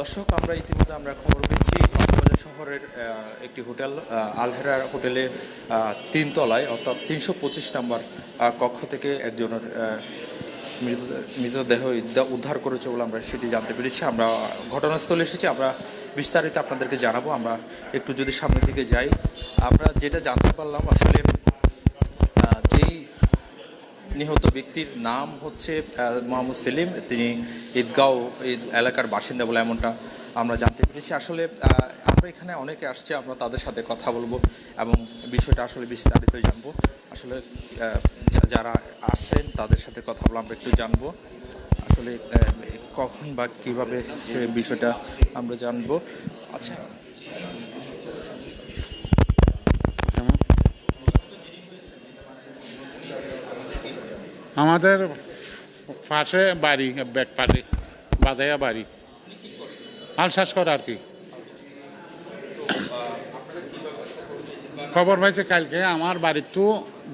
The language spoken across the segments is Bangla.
দর্শক, আমরা ইতিমধ্যে আমরা খবর পেয়েছি কক্সবাজার শহরের একটি হোটেল আলহেরা হোটেলে তিনতলায়, অর্থাৎ তিনশো পঁচিশ নম্বর কক্ষ থেকে একজনের মৃতদেহ- উদ্ধার করেছে বলে আমরা সেটি জানতে পেরেছি। আমরা ঘটনাস্থলে এসেছি, আমরা বিস্তারিত আপনাদেরকে জানাব। আমরা একটু যদি সামনের দিকে যাই, আমরা যেটা জানতে পারলাম, আসলে নিহত ব্যক্তির নাম হচ্ছে মোহাম্মদ সেলিম। তিনি ঈদগাঁও, ঈদ এলাকার বাসিন্দা বলে এমনটা আমরা জানতে পেরেছি। আসলে আমরা এখানে অনেকে আসছে, আমরা তাদের সাথে কথা বলব এবং বিষয়টা আসলে বিস্তারিত জানব। আসলে যারা আসছেন, তাদের সাথে কথা বলে আমরা একটু জানব। আসলে কখন বা কীভাবে বিষয়টা আমরা জানব। আচ্ছা আমাদের পাশে বাড়ি, ব্যাক পাশে, বাজাইয়া বাড়ি। হাল শ্বাস করে আর কি। খবর পাইছে কালকে, আমার বাড়ির তো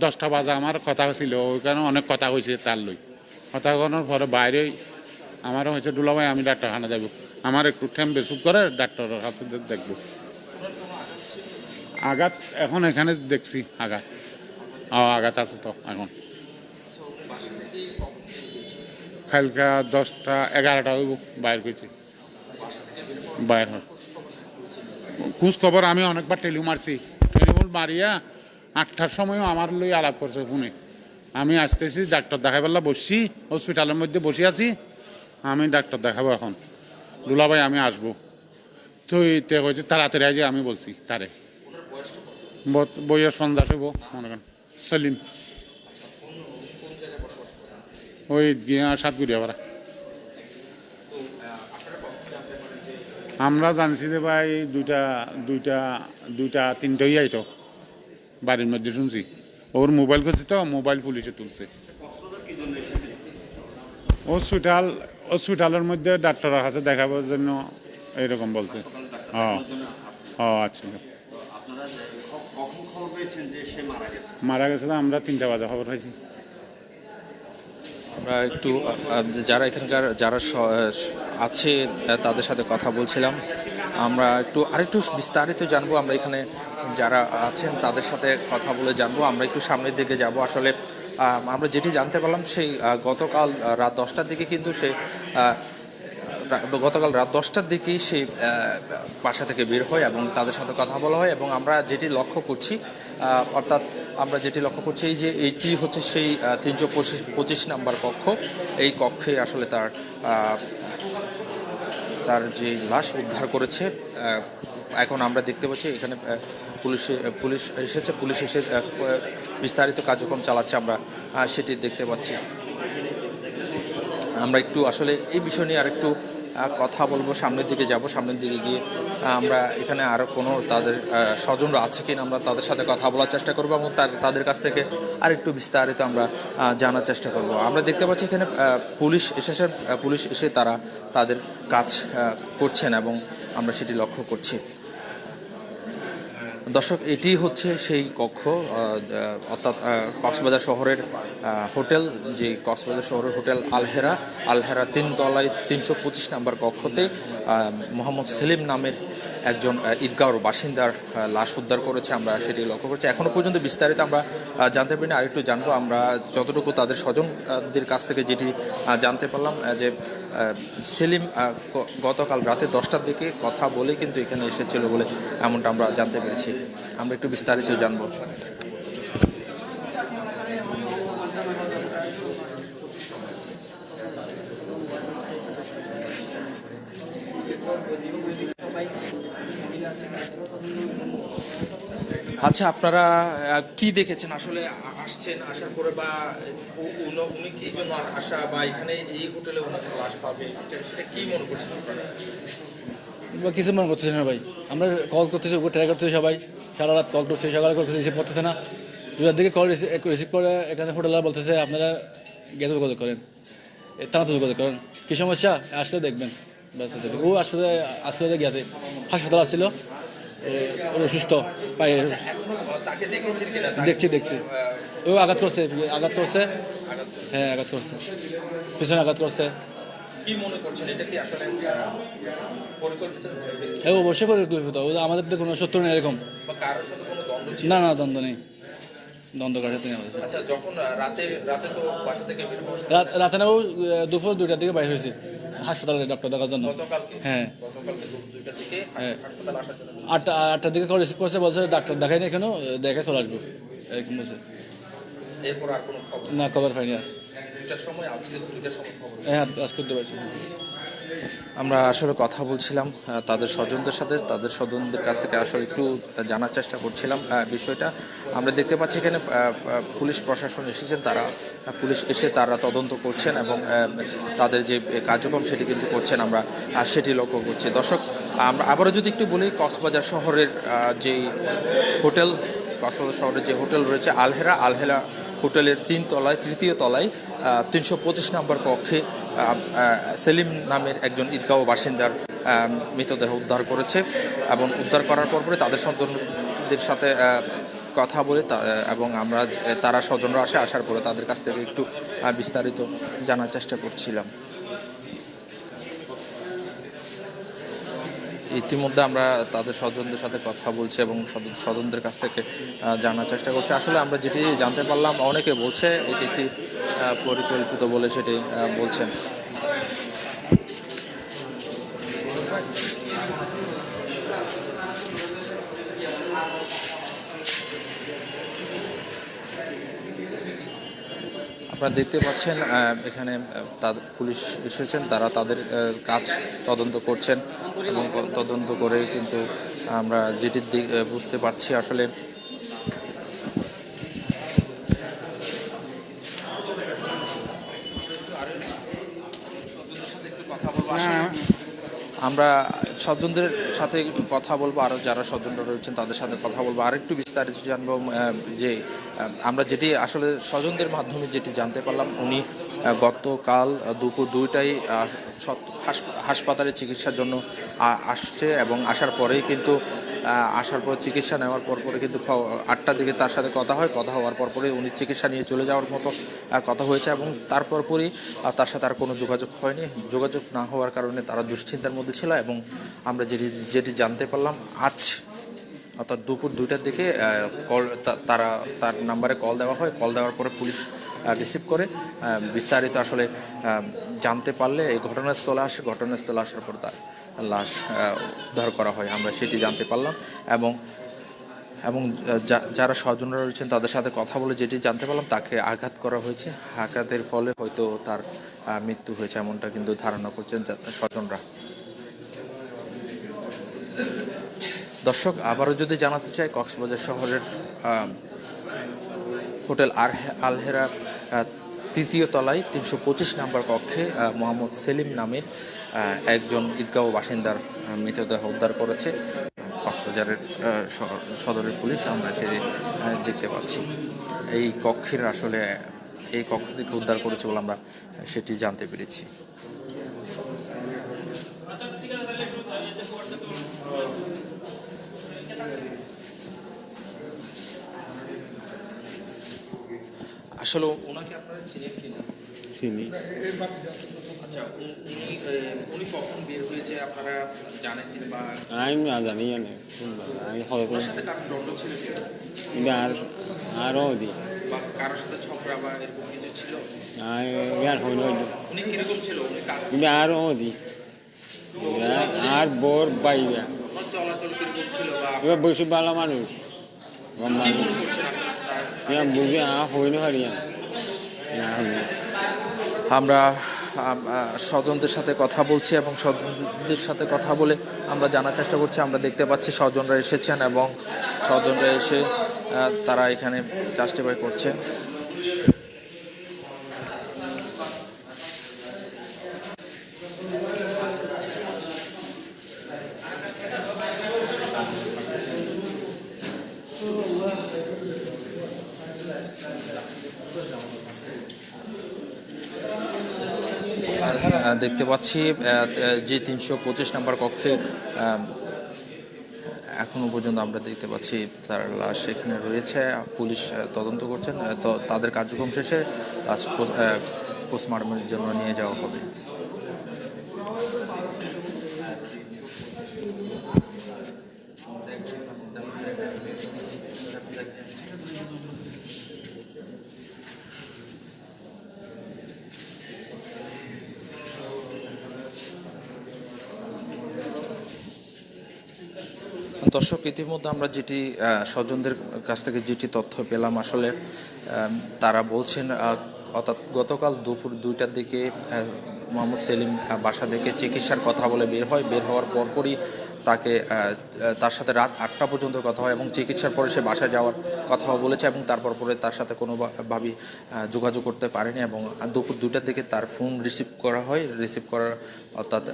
দশটা বাজে, আমার কথা হয়েছিল ওই কারণে অনেক কথা হয়েছে তার লই। কথা করার পরে বাইরে আমারও হয়েছে দুলাভাই আমি ডাক্তারখানা যাব আমার একটু ঠেম বেসুদ করে, ডাক্তারের কাছে দেখব। আঘাত, এখন এখানে দেখছি আঘাত। আঘাত আছে তো, এখন। কালকা দশটা, এগারোটা হইব, বাইর করছি বাইর হয় খোঁজ খবর আমি অনেকবার টেলিউ মারছি। টেলিফোন মারিয়া আটটার সময়ও আমার লই আলাপ করছে ফোনে। আমি আসতেছি, ডাক্তার দেখাই পেলা বসছি, হসপিটালের মধ্যে বসে আছি। আমি ডাক্তার দেখাবো এখন। দুলাভাই, আমি আসব। তো তে কইছে, তাড়াতাড়ি আজ আমি বলছি, তারে। বইয়ের সন্ধ্যা হইব, মনে করেন। সেলিম ওই সাতগুড়িয়া পাড়া আমরা। জানছি যে ভাই দুইটা দুইটা দুইটা তিনটাই আইতো বাড়ির মধ্যে শুনছি। ওর মোবাইল করছে তো মোবাইল পুলিশে তুলছে। হসপিটাল হসপিটালের মধ্যে ডাক্তারের কাছে দেখাবার জন্য এরকম বলছে। ও আচ্ছা। মারা গেছে তো আমরা তিনটা বাজে খবর পাইছি। আমরা একটু যারা এখানকার, যারা আছে তাদের সাথে কথা বলছিলাম। আমরা একটু, আরেকটু বিস্তারিত জানব। আমরা এখানে যারা আছেন, তাদের সাথে কথা বলে জানব। আমরা একটু সামনের দিকে যাব। আসলে আমরা যেটি জানতে পারলাম, সেই গতকাল রাত দশটার দিকে কিন্তু সে গতকাল রাত দশটার দিকেই সেই বাসা থেকে বের হয় এবং তাদের সাথে কথা বলা হয় এবং আমরা যেটি লক্ষ্য করছি অর্থাৎ আমরা যেটি লক্ষ্য করছি, এই যে এইটি হচ্ছে সেই তিনশো পঁচিশ নাম্বার কক্ষ। এই কক্ষে আসলে তার তার যে লাশ উদ্ধার করেছে এখন আমরা দেখতে পাচ্ছি এখানে পুলিশে, পুলিশ এসেছে, পুলিশ এসে বিস্তারিত কার্যক্রম চালাচ্ছে আমরা সেটি দেখতে পাচ্ছি। আমরা একটু আসলে এই বিষয় নিয়ে আরেকটু কথা বলব সামনের দিকে যাব সামনের দিকে গিয়ে আমরা এখানে আরও কোনো তাদের স্বজনরা আছে কিনা আমরা তাদের সাথে কথা বলার চেষ্টা করব এবং তাদের কাছ থেকে আর একটু বিস্তারিত আমরা জানার চেষ্টা করব। আমরা দেখতে পাচ্ছি এখানে পুলিশ এসেছে আহ, পুলিশ এসে তারা তাদের কাজ করছেন এবং আমরা সেটি লক্ষ্য করছি। দর্শক, এটি হচ্ছে সেই কক্ষ অর্থাৎ কক্সবাজার শহরের হোটেল যে কক্সবাজার শহরের হোটেল আলহেরা। আলহেরা তিনতলায় তিনশো পঁচিশ নাম্বার কক্ষতে মোহাম্মদ সেলিম নামের একজন ঈদগাঁওর বাসিন্দার লাশ উদ্ধার করেছে। আমরা সেটি লক্ষ্য করছি। এখনও পর্যন্ত বিস্তারিত আমরা জানতে পারিনি। আরেকটু জানব, আমরা যতটুকু তাদের স্বজনদের কাছ থেকে যেটি জানতে পারলাম যে সেলিম গতকাল রাতে দশটার দিকে কথা বলে কিন্তু এখানে এসেছিল বলে এমনটা আমরা জানতে পেরেছি। আমরা একটু বিস্তারিত জানব। আচ্ছা আপনারা কি দেখেছেন? আসলে আসছেন, আসার পরে বা উনি- কি জন্য আসা বা এখানে এই হোটেলে ওনাকে লাশ পাবে? সেটা কি মনে করছেন আপনারা? কিছু মনে করতেছে না ভাই। আমরা কল করতেছি, উপর ট্রাই করতেছি সবাই। সারা রাত কল করতেছি সকালে করতেছি রিসিভ করতেছে না। দুটার দিকে কল রিসিভ করে এখানে হোটেলার বলতেছে, আপনারা গেছে যোগাযোগ করেন। থানাতে যোগাযোগ করেন। কি সমস্যা? আসলে দেখবেন। ও আসলে আসলে গিয়াতে হাসপাতাল আসছিল। অসুস্থ। পায়ে দেখছি দেখছি। ও আঘাত করছে আঘাত করছে? হ্যাঁ আঘাত করছে। পিছনে আঘাত করছে। হ্যাঁ অবশ্যই পরিকল্পিত। আমাদের তো কোনো শত্রু নেই এরকম। না না দ্বন্দ্ব নেই। দ্বন্দ্ব নেই আচ্ছা যখন রাতে রাতে তো বাসা থেকে বের হওয়ার সময় রাত রাতে না ও দুপুর দুইটার দিকে বাইর হয়েছে। হাসপাতালে ডাক্তার দেখার জন্য। হ্যাঁ। হ্যাঁ। আটটা আটটার দিকে কল রিসিভ করছে বলছে ডাক্তার দেখাই না এখনও দেখে চলে আসব এরকম বলছে। না খবর পাইনি আর। সময় আজকে দুইটার সময় হ্যাঁ আজকে পারছি আমরা আসলে কথা বলছিলাম তাদের স্বজনদের সাথে, তাদের স্বজনদের কাছ থেকে আসলে একটু জানার চেষ্টা করছিলাম বিষয়টা। আমরা দেখতে পাচ্ছি এখানে পুলিশ প্রশাসন এসেছেন, তারা পুলিশ এসে তারা তদন্ত করছেন এবং তাদের যে কার্যক্রম সেটি কিন্তু করছেন আমরা সেটি লক্ষ্য করছি। দর্শক, আমরা আবারও যদি একটু বলি, কক্সবাজার শহরের যেই হোটেল, কক্সবাজার শহরের যে হোটেল রয়েছে, আলহেরা আলহেরা হোটেলের তিন তলায়, তৃতীয় তলায় তিনশো পঁচিশ নম্বর কক্ষে সেলিম নামের একজন ঈদগাঁও বাসিন্দার মৃতদেহ উদ্ধার করেছে এবং উদ্ধার করার পর পরে তাদের স্বজনদের সাথে কথা বলে এবং আমরা, তারা স্বজনরা আসে, আসার পরে তাদের কাছ থেকে একটু বিস্তারিত জানার চেষ্টা করছিলাম। ইতিমধ্যে আমরা তাদের স্বজনদের সাথে কথা বলছি এবং স্বজন- স্বজনদের কাছ থেকে জানার চেষ্টা করছি। আসলে আমরা যেটি জানতে পারলাম, অনেকে বলছে এটি একটি পরিকল্পিত বলে সেটি বলছেন। আপনারা দেখতে পাচ্ছেন এখানে পুলিশ এসেছেন, তারা তাদের কাজ তদন্ত করছেন। এবং তদন্ত করে কিন্তু আমরা যেটির দিক বুঝতে পারছি। আসলে আমরা স্বজনদের সাথে কথা বলব আরও যারা স্বজনরা রয়েছেন তাদের সাথে কথা বলব। আর একটু বিস্তারিত জানব যে আমরা যেটি আসলে স্বজনদের মাধ্যমে যেটি জানতে পারলাম, উনি গতকাল দুপুর দুইটাই হাস- হাসপাতালে চিকিৎসার জন্য আসছে এবং আসার পরেই কিন্তু আসার পর চিকিৎসা নেওয়ার পর পরে কিন্তু আটটার দিকে তার সাথে কথা হয়। কথা হওয়ার পর পরে উনি চিকিৎসা নিয়ে চলে যাওয়ার মতো কথা হয়েছে এবং তারপর পরই আহ, তার সাথে আর কোনো যোগাযোগ হয়নি। যোগাযোগ না হওয়ার কারণে তারা দুশ্চিন্তার মধ্যে ছিল এবং আমরা যেটি যেটি জানতে পারলাম আজ অর্থাৎ দুপুর দুইটার দিকে কল তারা তার নাম্বারে কল দেওয়া হয়। কল দেওয়ার পরে পুলিশ রিসিভ করে বিস্তারিত আসলে জানতে পারলে এই ঘটনাস্থলে আসে। ঘটনাস্থলে আসার পর তার লাশ উদ্ধার করা হয়, আমরা সেটি জানতে পারলাম। এবং এবং যারা স্বজনরা রয়েছেন, তাদের সাথে কথা বলে যেটি জানতে পারলাম, তাকে আঘাত করা হয়েছে। আঘাতের ফলে হয়তো তার মৃত্যু হয়েছে এমনটা কিন্তু ধারণা করছেন স্বজনরা। দর্শক, আবারও যদি জানাতে চাই, কক্সবাজার শহরের হোটেল আর আলহেরা তৃতীয় তলায় তিনশো পঁচিশ নম্বর কক্ষে মোহাম্মদ সেলিম নামের একজন ঈদগাঁও বাসিন্দার মৃতদেহ উদ্ধার করেছে। কক্সবাজারের সদরের পুলিশ আমরা আহ, দেখতে পাচ্ছি। এই কক্ষের আসলে এই কক্ষ থেকে উদ্ধার করেছে বলে আমরা সেটি জানতে পেরেছি। আসলে ওনাকে আপনারা চিনেন কিনা? চিনি। আচ্ছা উ- উনি উনি কখন বের হয়েছে আপনারা জানেন বা আমি জানি জানি। আমি হয়তো ওনার সাথে কারোর দ্বন্দ্ব ছিল কিনা আর আরও দি বা কারোর সাথে ঝগড়া বা এরকম কিছু ছিল? আর হইল উনি কীরকম ছিল? উনি কাজ আরও দি আর বোর বাইবা ওনার চলাচল কীরকম ছিল বা এবার বসে ভালো মানুষ। বুঝে আ হইল হারিয়া না আমরা স্বজনদের সাথে কথা বলছি এবং স্বজনদের সাথে কথা বলে আমরা জানার চেষ্টা করছি। আমরা দেখতে পাচ্ছি স্বজনরা এসেছেন এবং স্বজনরা এসে তারা এখানে জাস্টিফাই করছে। দেখতে পাচ্ছি যে তিনশো পঁচিশ নম্বর কক্ষে এখনও এখনও পর্যন্ত আমরা দেখতে পাচ্ছি তার লাশ এখানে রয়েছে। পুলিশ তদন্ত করছেন তো তাদের কার্যক্রম শেষে লাশ পোস্টমর্টমের জন্য নিয়ে যাওয়া হবে। দর্শক, ইতিমধ্যে আমরা যেটি স্বজনদের কাছ থেকে যেটি তথ্য পেলাম, আসলে তারা বলছেন অর্থাৎ গতকাল দুপুর দুইটার দিকে মোহাম্মদ সেলিম বাসা থেকে চিকিৎসার কথা বলে বের হয়। বের হওয়ার পরপরই তাকে তার সাথে রাত আটটা পর্যন্ত কথা হয় এবং চিকিৎসার পরে সে বাসায় যাওয়ার কথা বলেছে এবং তারপর পরে তার সাথে কোনোভাবেই যোগাযোগ করতে পারেনি এবং দুপুর দুইটার দিকে তার ফোন রিসিভ করা হয়। রিসিভ করার, অর্থাৎ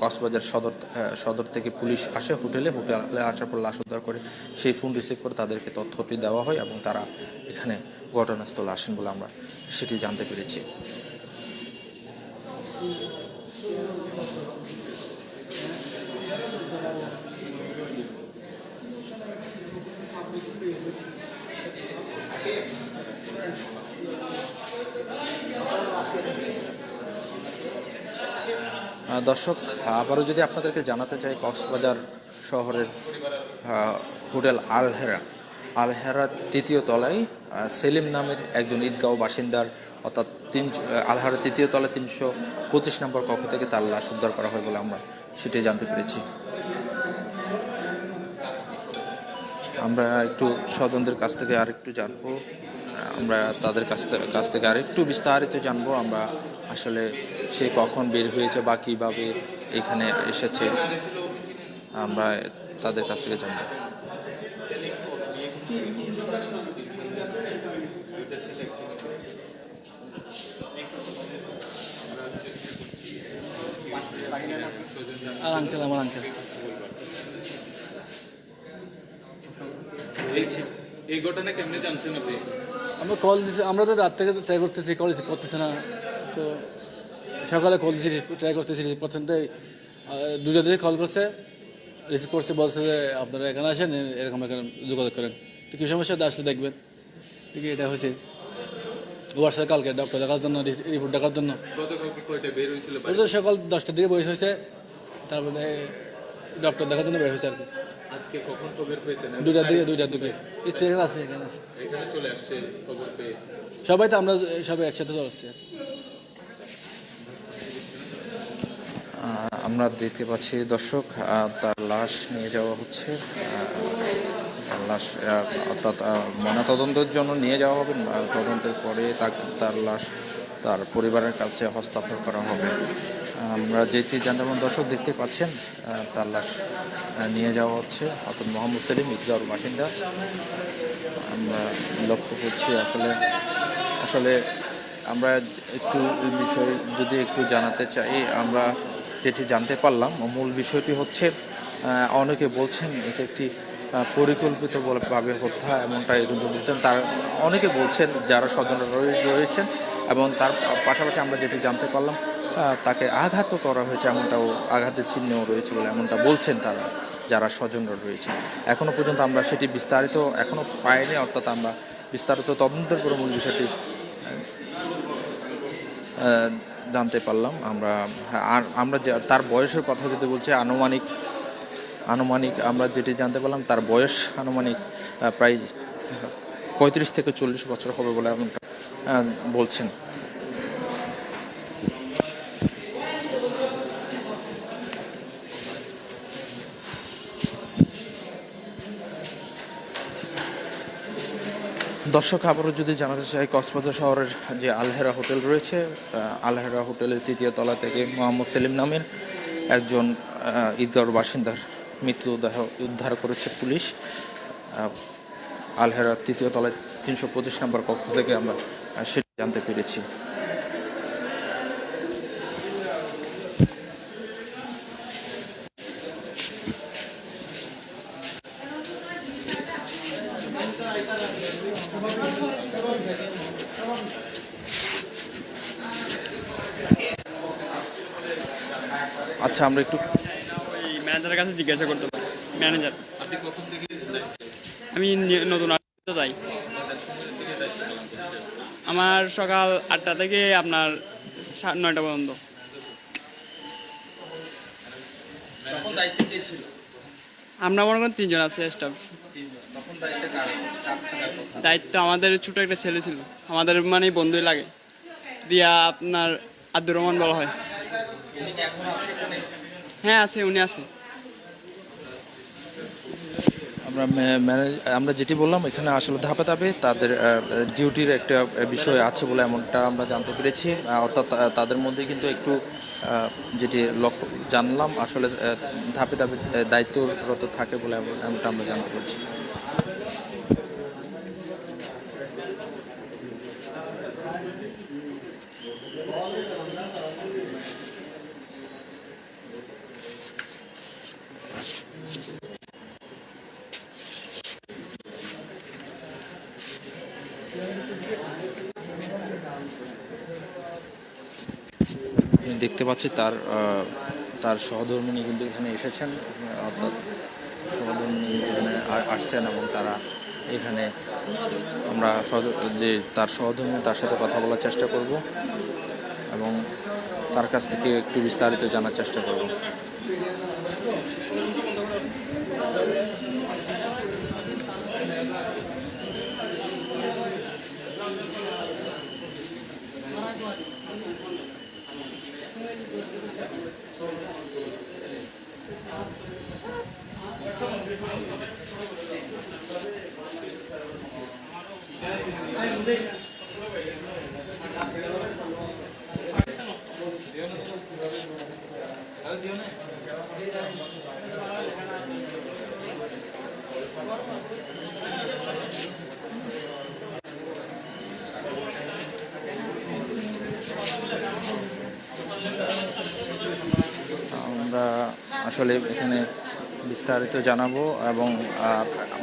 কক্সবাজার সদর সদর থেকে পুলিশ আসে হোটেলে হোটেলে আসার পর লাশ উদ্ধার করে সেই ফোন রিসিভ করে তাদেরকে তথ্যটি দেওয়া হয় এবং তারা এখানে ঘটনাস্থলে আসেন বলে আমরা সেটি জানতে পেরেছি। দর্শক, আবারও যদি আপনাদেরকে জানাতে চাই, কক্সবাজার শহরের হোটেল আলহেরা। আলহেরা তৃতীয় তলায় সেলিম নামের একজন ঈদগাঁও বাসিন্দার, অর্থাৎ তিন আলহারা তৃতীয় তলায় তিনশো পঁচিশ নম্বর কক্ষ থেকে তার লাশ উদ্ধার করা হয় বলে আমরা সেটাই জানতে পেরেছি। আমরা একটু স্বজনদের কাছ থেকে আরেকটু জানব, আমরা তাদের কাছ থেকে কাছ থেকে আরেকটু বিস্তারিত জানব। আমরা আসলে সে কখন বের হয়েছে বা কীভাবে এখানে এসেছে আমরা তাদের কাছ থেকে জানব। আর আঙ্কেল আমার আঙ্কেল এই ঘটনা কেমনে জানছেন আপনি? আমরা কল দিছি আমরা তো রাত থেকে ট্রাই করতেছি কল করতেছে না। তো সকালে কল দিয়েছি ট্রাই করতেছি রিসিভ করতেন তো দুটো দিকে কল করছে রিসিভ করছে বলছে যে আপনারা এখানে আসেন এরকম এখানে যোগাযোগ করেন। তো কী সমস্যা আসলে দেখবেন। ঠিক এটা হয়েছে। সাথে কালকে ডক্টর দেখার জন্য রিপোর্ট দেখার জন্য। ওটা সকাল দশটার দিকে বয়স হয়েছে। তারপরে ডক্টর দেখার জন্য বের হয়েছে আর কি। আজকে কখন খবর পেয়েছেন দুটার দিকে স্ত্রী এখানে আছে এখানে আছে। এখানে চলে আসছে খবর পেয়ে। সবাই তো আমরা সবাই একসাথে চলছি আর কি। আহ, আমরা দেখতে পাচ্ছি দর্শক তার লাশ নিয়ে যাওয়া হচ্ছে। তার লাশ অর্থাৎ ময়নাতদন্তের জন্য নিয়ে যাওয়া হবে। তদন্তের পরে তার লাশ তার পরিবারের কাছে হস্তান্তর করা হবে। আমরা যেটি জানতাম দর্শক দেখতে পাচ্ছেন তার লাশ নিয়ে যাওয়া হচ্ছে। অর্থাৎ মোহাম্মদ সেলিম ঈদগাঁওর বাসিন্দা। আমরা লক্ষ্য করছি আসলে আসলে আমরা একটু বিষয়ে যদি একটু জানাতে চাই, আমরা যেটি জানতে পারলাম মূল বিষয়টি হচ্ছে অনেকে বলছেন এটা একটি আহ, পরিকল্পিত বলে- ভাবে হত্যা এমনটা এরকম বলছেন তার অনেকে বলছেন যারা স্বজনরা রয়েছেন এবং তার পাশাপাশি আমরা যেটি জানতে পারলাম তাকে আঘাতও করা হয়েছে এমনটাও আঘাতের চিহ্নও রয়েছে বলে এমনটা বলছেন তারা যারা স্বজনরা রয়েছে এখনও পর্যন্ত আমরা সেটি বিস্তারিত এখনও পাইনি অর্থাৎ আমরা বিস্তারিত তদন্তের করে মূল বিষয়টি জানতে পারলাম। আমরা, আর আমরা যে, তার বয়সের কথা যদি বলছি, আনুমানিক আনুমানিক আমরা যেটি জানতে পারলাম, তার বয়স আনুমানিক প্রায় পঁয়ত্রিশ থেকে চল্লিশ বছর হবে বলে এমনটা বলছেন। দর্শক, আবারও যদি জানাতে চাই, কক্সবাজার শহরের যে আলহেরা হোটেল রয়েছে আলহেরা হোটেলের তৃতীয় তলা থেকে মোহাম্মদ সেলিম নামের একজন ঈদগর বাসিন্দার মৃতদেহ উদ্ধার করেছে পুলিশ। আলহেরা তৃতীয় তলায় তিনশো পঁচিশ নম্বর কক্ষ থেকে আমরা সেটি জানতে পেরেছি। আচ্ছা আমরা একটু ওই ম্যানেজারের কাছে জিজ্ঞাসা করতে পারি। ম্যানেজার আমি নতুন আসতে যাই। আমার সকাল আটটা থেকে আপনার সাড়ে নয়টা পর্যন্ত। আমরা মনে করেন তিনজন আছে স্টাফ দায়িত্ব আমাদের ছোট একটা ছেলে ছিল। আমাদের মানে বন্ধুই লাগে। রিয়া আপনার আব্দুর রহমান বলা হয়। হ্যাঁ আছে, উনি আছে। আমরা ম্যা- ম্যানেজ- আমরা যেটি বললাম, এখানে আসলে ধাপে ধাপে তাদের ডিউটির একটা বিষয় আছে বলে এমনটা আমরা জানতে পেরেছি। অর্থাৎ তাদের মধ্যে কিন্তু একটু যেটি লক্ষ্য, জানলাম, আসলে ধাপে ধাপে দায়িত্বরত থাকে বলে এমনটা আমরা জানতে পেরেছি। পাচ্ছি তার তার সহধর্মিনী কিন্তু এখানে এসেছেন, অর্থাৎ সহধর্মিনী কিন্তু এখানে আসছেন এবং তারা এখানে আমরা যে তার সহধর্মিনী তার সাথে কথা বলার চেষ্টা করব এবং তার কাছ থেকে একটু বিস্তারিত জানার চেষ্টা করব আমরা আসলে এখানে বিস্তারিত জানাব এবং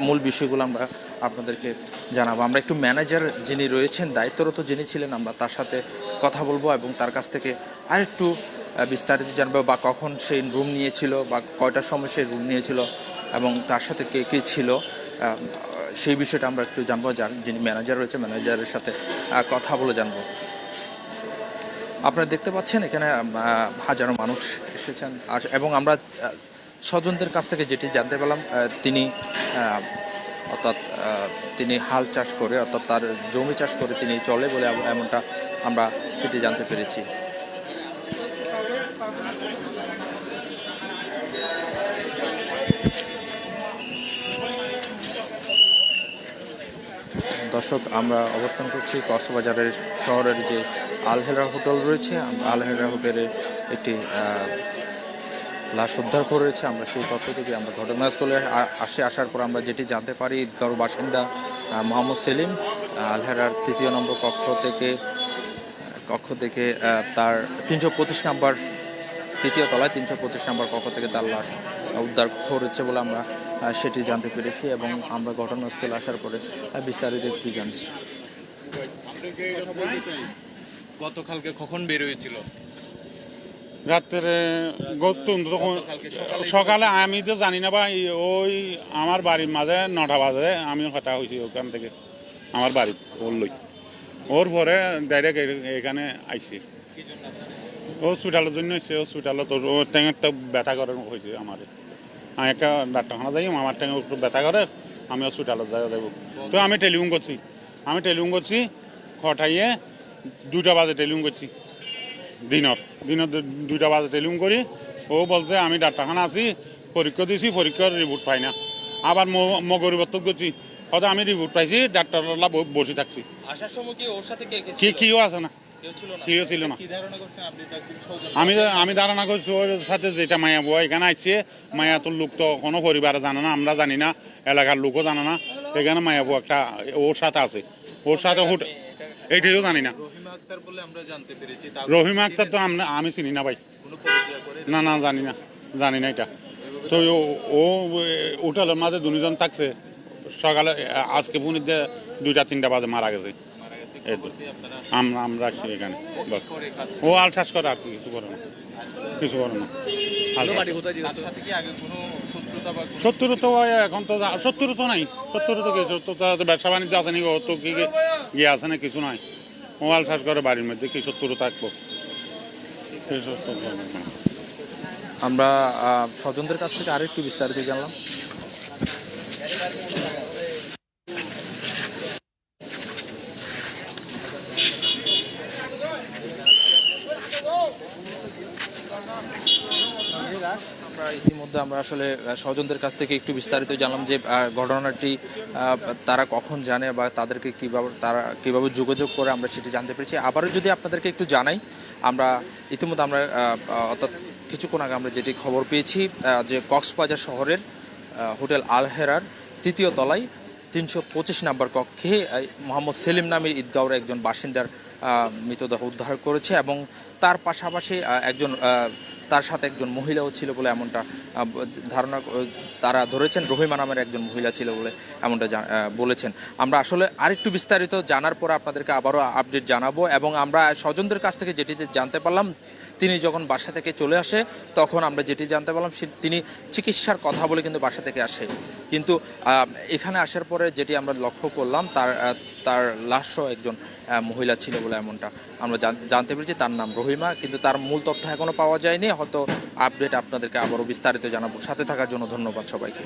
মূল বিষয়গুলো আমরা আপনাদেরকে জানাব। আমরা একটু ম্যানেজার যিনি রয়েছেন দায়িত্বরত যিনি ছিলেন আমরা তার সাথে কথা বলব এবং তার কাছ থেকে আরেকটু আহ, বিস্তারিত জানব বা কখন সেই রুম নিয়েছিল বা কয়টার সময় সেই রুম নিয়েছিল এবং তার সাথে কে কে ছিল সেই বিষয়টা আমরা একটু জানব। যার যিনি ম্যানেজার রয়েছে ম্যানেজারের সাথে কথা বলে জানব। আপনারা দেখতে পাচ্ছেন, এখানে হাজারো মানুষ এসেছেন। আর, এবং আমরা স্বজনদের কাছ থেকে যেটি জানতে পেলাম তিনি অর্থাৎ তিনি হাল চাষ করে, অর্থাৎ তার জমি চাষ করে তিনি চলে বলে এমনটা আমরা সেটি জানতে পেরেছি। দর্শক, আমরা অবস্থান করছি কক্সবাজারের শহরের যে আলহেরা হোটেল রয়েছে আলহেরা হোটেলে একটি লাশ উদ্ধার করে রয়েছে। আমরা সেই তথ্য থেকে আমরা ঘটনাস্থলে আসে, আসার পর আমরা যেটি জানতে পারি ঈদগাঁওর বাসিন্দা মোহাম্মদ সেলিম আলহেরার তৃতীয় নম্বর কক্ষ থেকে কক্ষ থেকে তার তিনশো পঁচিশ নাম্বার, তৃতীয় তলায় তিনশো পঁচিশ নম্বর কক্ষ থেকে তার লাশ উদ্ধার করেছে বলে আমরা সেটি জানতে পেরেছি এবং আমরা ঘটনাস্থলে আসার পরে বিস্তারিত একটু জানছি। গতকালকে কখন বের হয়েছিল? রাত্রে গতুন তখন সকালে আমি তো জানি না ভাই ওই আমার বাড়ির মাঝে নটা বাজে আমি কথা হয়েছি ওখান থেকে আমার বাড়ি ওর লই ওর পরে ডাইরেক্ট এখানে আইছি। হসপিটালের জন্য এসে হসপিটালত ওর ট্যাঙেরটা ব্যথা করে হয়েছে আমার। আমি একটা ডাক্তারখানা যাই আমার ট্যাঙে একটু ব্যথা করে আমি হসপিটালত যাই দেবো। তো আমি টেলিফোন করছি আমি টেলিফোন করছি খটাইয়ে দুটা বাজে টেলিফোন করছি। দিনত দিনত দুইটা বাজে টেলিফোন করি। ও বলছে আমি ডাক্তারখানা আছি পরীক্ষা দিছি পরীক্ষার রিপোর্ট পাই না। আবার মগরিবত্ত করছি। হয়তো আমি রিপোর্ট পাইছি ডাক্তারলা বসে থাকছি। আসার সময় কি ওর সাথে কে কে কি ছিল? কিও আছে না। কেউ ছিল না? কেউ আমি আমি ধারণা করছি ওর সাথে যেটা মায়া বুয়া এখানে আসছে মায়া তোর লোক তো কোনো পরিবারে জানে না আমরা জানি না এলাকার লোকও জানে না। এখানে মায়া বুয়া একটা ওর সাথে আছে। ওর সাথে হুট এইটাও জানি না। রহিমা আক্তার বলে আমরা জানতে পেরেছি তা আমি চিনি না ভাই। কোনো পরিচয় করে না না জানি না জানি না এটা। তো ও- ও হোটেলের মাঝে দুজন থাকছে। সকালে আজকে পুনিতে দুইটা তিনটা বাজে মারা গেছে। আমরা আমরা আসছি এখানে ও কি বাস। ও আল চাষ করে আর কিছু করে না। কিছু করে না। তো এখন তো তো নাই। সত্তর তো ব্যবসা বাণিজ্য আছে তো না কিছু নাই। মোবাইল করে বাড়ির মধ্যে থাকব। আমরা স্বজনদের কাছ থেকে আরেকটু বিস্তারিত জানলাম। আমরা ইতিমধ্যে আমরা আসলে স্বজনদের কাছ থেকে একটু বিস্তারিত জানলাম যে ঘটনাটি তারা কখন জানে বা তাদেরকে কীভাবে, তারা কীভাবে যোগাযোগ করে আমরা সেটি জানতে পেরেছি। আবারও যদি আপনাদেরকে একটু জানাই, আমরা ইতিমধ্যে আমরা অর্থাৎ কিছুক্ষণ আগে আমরা যেটি খবর পেয়েছি যে কক্সবাজার শহরের হোটেল আলহেরার তৃতীয় তলায় তিনশো পঁচিশ নম্বর কক্ষে মোহাম্মদ সেলিম নামের ঈদগাঁওয়ের একজন বাসিন্দার মৃতদেহ উদ্ধার করেছে এবং তার পাশাপাশি একজন তার সাথে একজন মহিলাও ছিল বলে এমনটা ধারণা তারা ধরেছেন রহিমা নামের একজন মহিলা ছিল বলে এমনটা বলেছেন। আমরা আসলে আরেকটু বিস্তারিত জানার পর আপনাদেরকে আবারও আপডেট জানাব এবং আমরা স্বজনদের কাছ থেকে যেটি জানতে পারলাম তিনি যখন বাসা থেকে চলে আসে, তখন আমরা যেটি জানতে পারলাম তিনি চিকিৎসার কথা বলে কিন্তু বাসা থেকে আসে। কিন্তু এখানে আসার পরে যেটি আমরা লক্ষ্য করলাম, তার তার লাশও একজন মহিলা ছিল বলে এমনটা আমরা জানতে পেরেছি। তার নাম রহিমা, কিন্তু তার মূল তথ্য এখনও পাওয়া যায়নি। হয়তো আপডেট আপনাদেরকে আবারও বিস্তারিত জানাব। সাথে থাকার জন্য ধন্যবাদ সবাইকে।